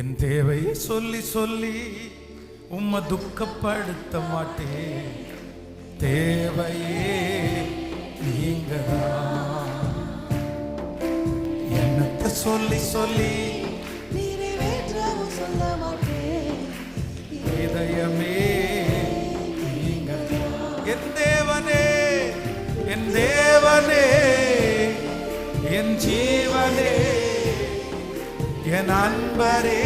என் தேவையை சொல்லி சொல்லி உம்மை துக்கப்படுத்த மாட்டேன். தேவையே நீங்கதான் என்னத்தை சொல்லி சொல்லி சொல்ல மாட்டேன். இதயமே நீங்க என் தேவனே என் தேவனே என் ஜீவனே. என் அன்பரே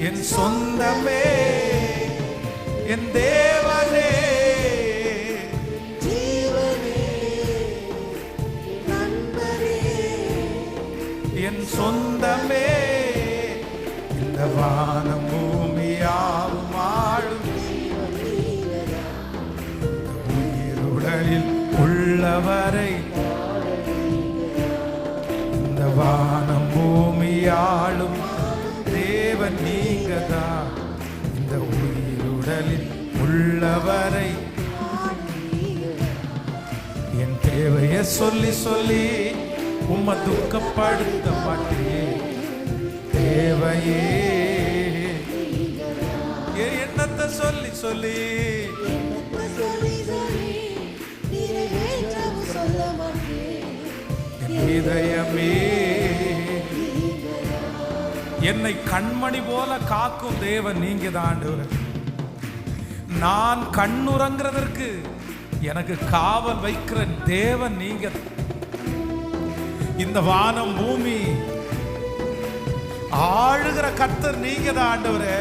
என் சொந்தமே என் தேவனே. என் சொந்தமே இந்த வானம் பூமியாவும் ஆளும் உயிருடலில் உள்ளவரை தேவன் நீங்கதான் இந்த உயிருடலில் உள்ளவரை என் தேவைய சொல்லி சொல்லி உம்மை துக்கப்படுத்த மாட்டே தேவையே. என் எண்ணத்தை சொல்லி சொல்லி. சொல்லி சொல்லி இதயமே என்னை கண்மணி போல காக்கும் தேவன் நீங்க தான் நான் கண்ணுறங்கிறதற்கு எனக்கு காவல் வைக்கிற தேவன் நீங்க இந்த வானம் பூமி ஆளுகிற கர்த்தர் நீங்க தான் ஆண்டவரே.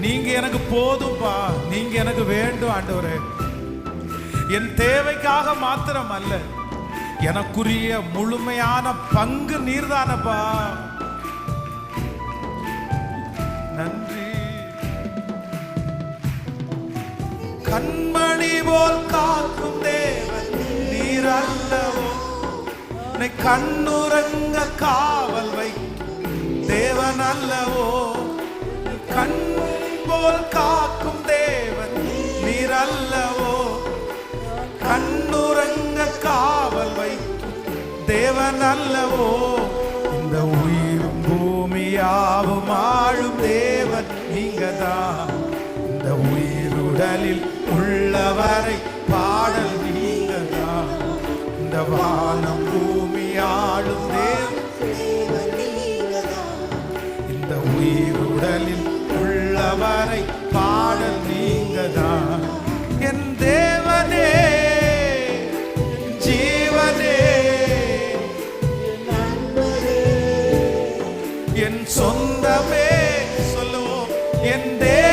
நீங்க எனக்கு போதும்பா நீங்க எனக்கு வேண்டும் ஆண்டவரே. என் தேவைக்காக மாத்திரம் அல்ல எனக்குரிய முழுமையான பங்கு நீர்தானப்பா. நன்றி. கண்மணி போல் காக்கும் தேவன் நீர் அல்லவோ? உன்னை கண்ணுறங்க காவல் வை தேவன் அல்லவோ? கண் போல் காக்கும் தேவன் நீர் அல்லவோ? கண்ணுறங்க காவல் வை தேவன் அல்லவோ? உடலில் உள்ளவரை பாடல் நீங்கதான் இந்த வானம் பூமி ஆளும் இந்த உயிர் உடலில் உள்ளவரை பாடல் நீங்கதான் என் தேவனே ஜீவனே என் சொந்தமே சொல்லுவோம். என் தேவனே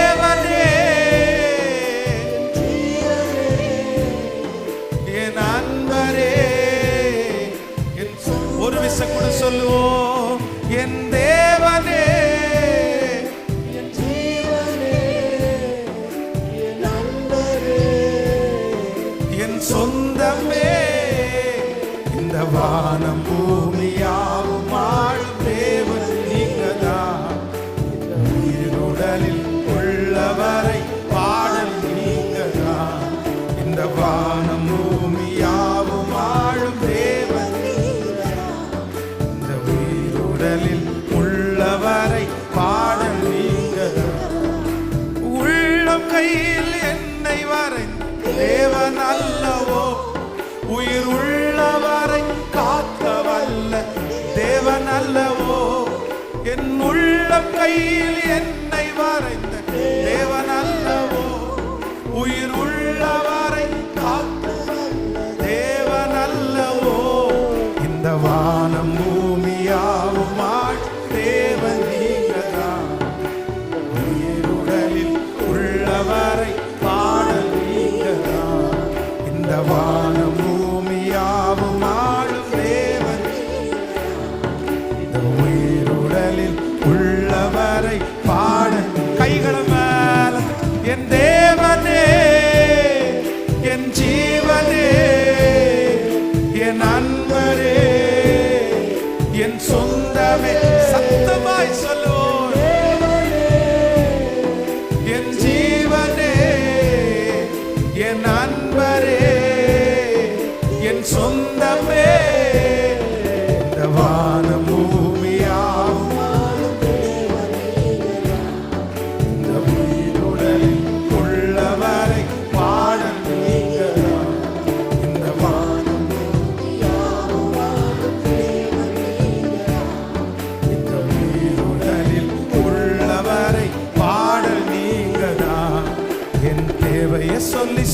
வானம் உள்ளம் கையில் என்னை வரைந்த தேவன் அல்லவோ உயிர் உள்ளவரை காத்து தேவன் அல்லவோ இந்த வானம் பூமியாவும் தேவன் நீங்கதான். உயிருடலில் உள்ளவரை பாடல் நீங்கதான். இந்த வானம் உள்ளவரை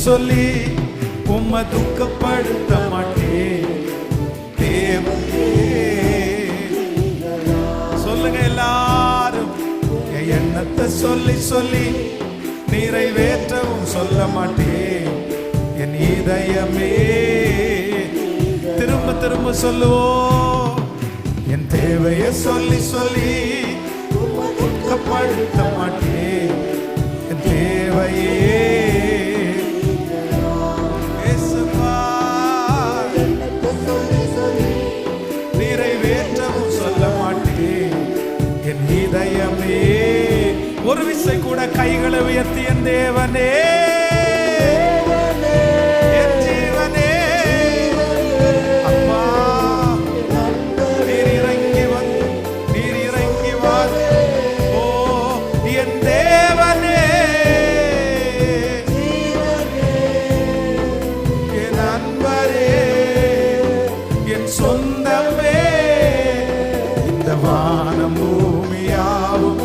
சொல்லி சொல்லி உம்மை துக்கப்படுத்த மாட்டேன். தேவனே. சொல்லுங்க எல்லாரும் என் எண்ணத்தை சொல்லி சொல்லி நிறைவேற்றவும் சொல்ல மாட்டேன். என் இதயமே. திரும்ப திரும்ப சொல்லுவோம். என் தேவையை சொல்லி சொல்லி துக்கப்படுத்த மாட்டேன். என் தேவையே. ஒரு கூட கைகளை உயர்த்தி என் தேவனே. சொந்தமே. இந்த வானம் பூமியாவும்